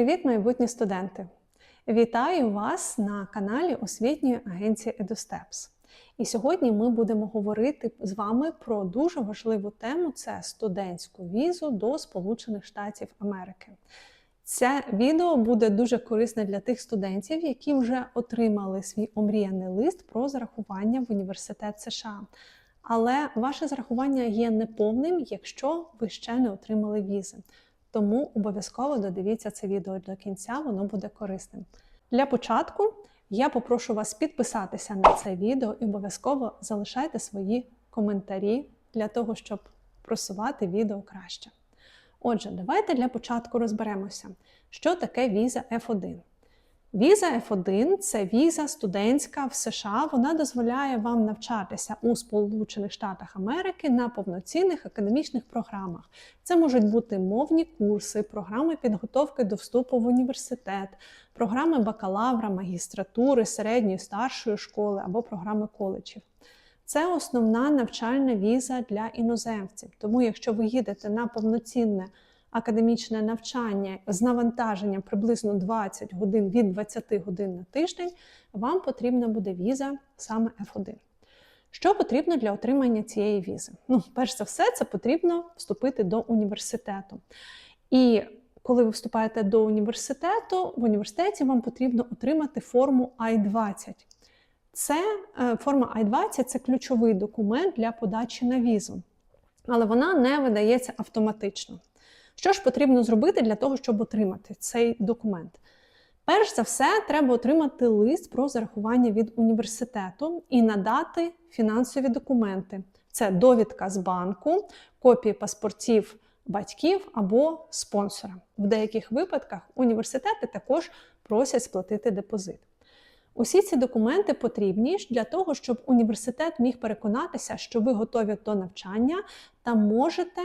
привіт, майбутні студенти! Вітаю вас на каналі Освітньої агенції EduSteps. І сьогодні ми будемо говорити з вами про дуже важливу тему це студентську візу до Сполучених Штатів Америки. Це відео буде дуже корисне для тих студентів, які вже отримали свій омріяний лист про зарахування в університет США. Але ваше зарахування є неповним, якщо ви ще не отримали візи. Тому обов'язково додивіться це відео до кінця, воно буде корисним. Для початку я попрошу вас підписатися на це відео і обов'язково залишайте свої коментарі для того, щоб просувати відео краще. Отже, давайте для початку розберемося, що таке віза F1. Віза F1 це віза студентська в США. Вона дозволяє вам навчатися у Сполучених Штатах Америки на повноцінних академічних програмах. Це можуть бути мовні курси, програми підготовки до вступу в університет, програми бакалавра, магістратури, середньої старшої школи або програми коледжів. Це основна навчальна віза для іноземців. Тому, якщо ви їдете на повноцінне академічне навчання з навантаженням приблизно 20 годин від 20 годин на тиждень, вам потрібна буде віза саме F1. Що потрібно для отримання цієї візи? Ну, перш за все, це потрібно вступити до університету. І коли ви вступаєте до університету, в університеті вам потрібно отримати форму I-20. Це е, форма I-20 це ключовий документ для подачі на візу, але вона не видається автоматично. Що ж потрібно зробити для того, щоб отримати цей документ? Перш за все, треба отримати лист про зарахування від університету і надати фінансові документи. Це довідка з банку, копії паспортів батьків або спонсора. В деяких випадках університети також просять сплатити депозит. Усі ці документи потрібні для того, щоб університет міг переконатися, що ви готові до навчання та можете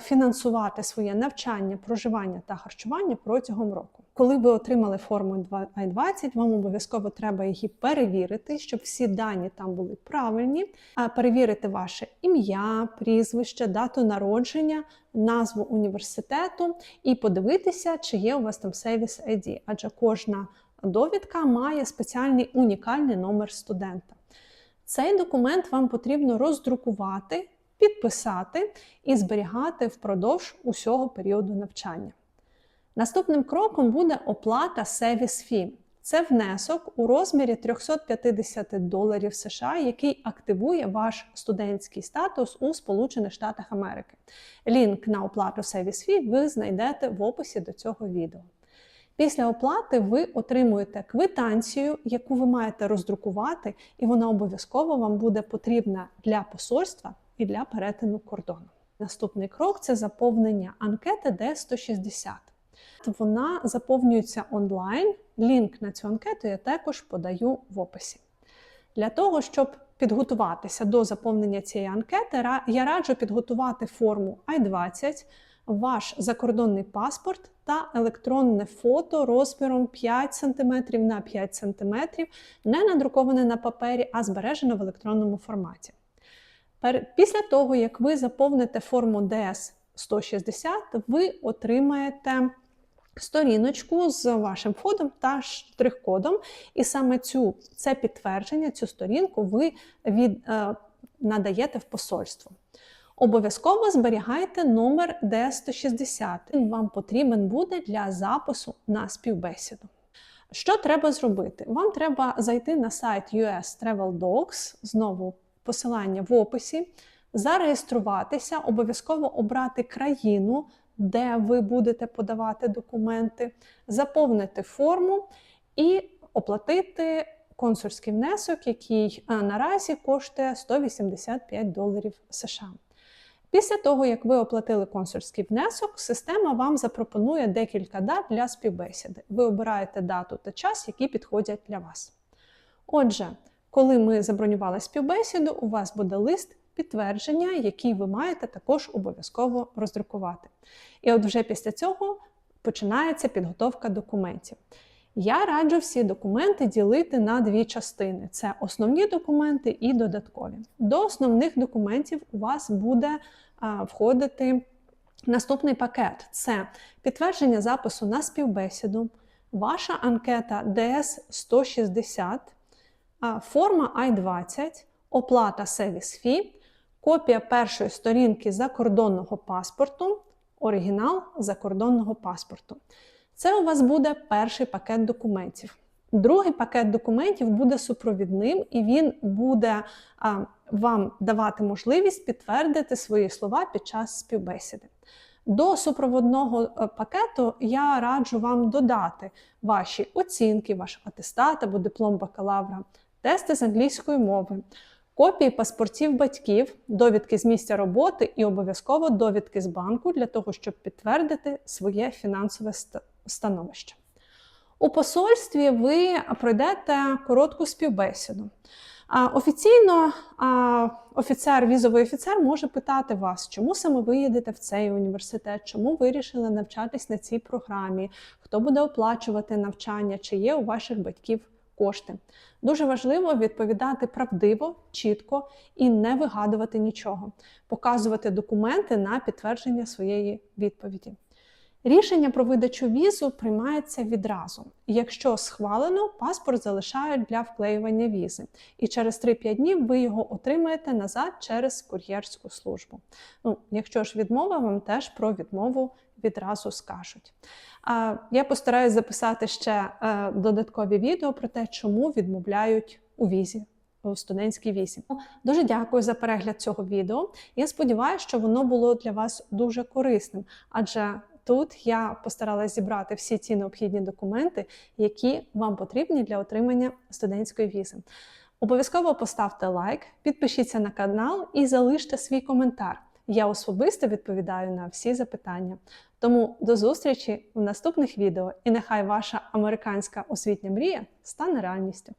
фінансувати своє навчання, проживання та харчування протягом року. Коли ви отримали форму I-20, вам обов'язково треба її перевірити, щоб всі дані там були правильні, перевірити ваше ім'я, прізвище, дату народження, назву університету і подивитися, чи є у вас там Service ID, адже кожна довідка має спеціальний унікальний номер студента. Цей документ вам потрібно роздрукувати підписати і зберігати впродовж усього періоду навчання. Наступним кроком буде оплата Service Fee. Це внесок у розмірі 350 доларів США, який активує ваш студентський статус у Сполучених Штатах Америки. Лінк на оплату Service Fee ви знайдете в описі до цього відео. Після оплати ви отримуєте квитанцію, яку ви маєте роздрукувати, і вона обов'язково вам буде потрібна для посольства і для перетину кордону. Наступний крок це заповнення анкети D160. Вона заповнюється онлайн. Лінк на цю анкету я також подаю в описі. Для того, щоб підготуватися до заповнення цієї анкети, я раджу підготувати форму I-20, ваш закордонний паспорт та електронне фото розміром 5 см на 5 см, не надруковане на папері, а збережене в електронному форматі. Після того, як ви заповните форму DS 160, ви отримаєте сторіночку з вашим входом та штрих-кодом. І саме цю, це підтвердження, цю сторінку ви від, е, надаєте в посольство. Обов'язково зберігайте номер DS160. Він вам потрібен буде для запису на співбесіду. Що треба зробити? Вам треба зайти на сайт US Travel Docs, знову посилання в описі, зареєструватися, обов'язково обрати країну, де ви будете подавати документи, заповнити форму і оплатити консульський внесок, який е, наразі коштує 185 доларів США. Після того, як ви оплатили консульський внесок, система вам запропонує декілька дат для співбесіди. Ви обираєте дату та час, які підходять для вас. Отже, коли ми забронювали співбесіду, у вас буде лист підтвердження, який ви маєте також обов'язково роздрукувати. І от вже після цього починається підготовка документів. Я раджу всі документи ділити на дві частини: це основні документи і додаткові. До основних документів у вас буде а, входити Наступний пакет це підтвердження запису на співбесіду, ваша анкета ДС 160, а, форма I-20, оплата сервіс фі, копія першої сторінки закордонного паспорту, оригінал закордонного паспорту. Це у вас буде перший пакет документів. Другий пакет документів буде супровідним, і він буде а, вам давати можливість підтвердити свої слова під час співбесіди. До супроводного е, пакету я раджу вам додати ваші оцінки, ваш атестат або диплом бакалавра, тести з англійської мови, копії паспортів батьків, довідки з місця роботи і обов'язково довідки з банку для того, щоб підтвердити своє фінансове становище. У посольстві ви пройдете коротку співбесіду. Офіційно офіцер, візовий офіцер може питати вас, чому саме ви їдете в цей університет, чому вирішили навчатись на цій програмі, хто буде оплачувати навчання, чи є у ваших батьків кошти. Дуже важливо відповідати правдиво, чітко і не вигадувати нічого, показувати документи на підтвердження своєї відповіді. Рішення про видачу візу приймається відразу. Якщо схвалено, паспорт залишають для вклеювання візи, і через 3-5 днів ви його отримаєте назад через кур'єрську службу. Ну, якщо ж відмова, вам теж про відмову відразу скажуть. Я постараюсь записати ще е, додаткові відео про те, чому відмовляють у візі. У студентській візі. Дуже дякую за перегляд цього відео. Я сподіваюся, що воно було для вас дуже корисним, адже Тут я постаралася зібрати всі ці необхідні документи, які вам потрібні для отримання студентської візи. Обов'язково поставте лайк, підпишіться на канал і залиште свій коментар. Я особисто відповідаю на всі запитання. Тому до зустрічі в наступних відео і нехай ваша американська освітня мрія стане реальністю.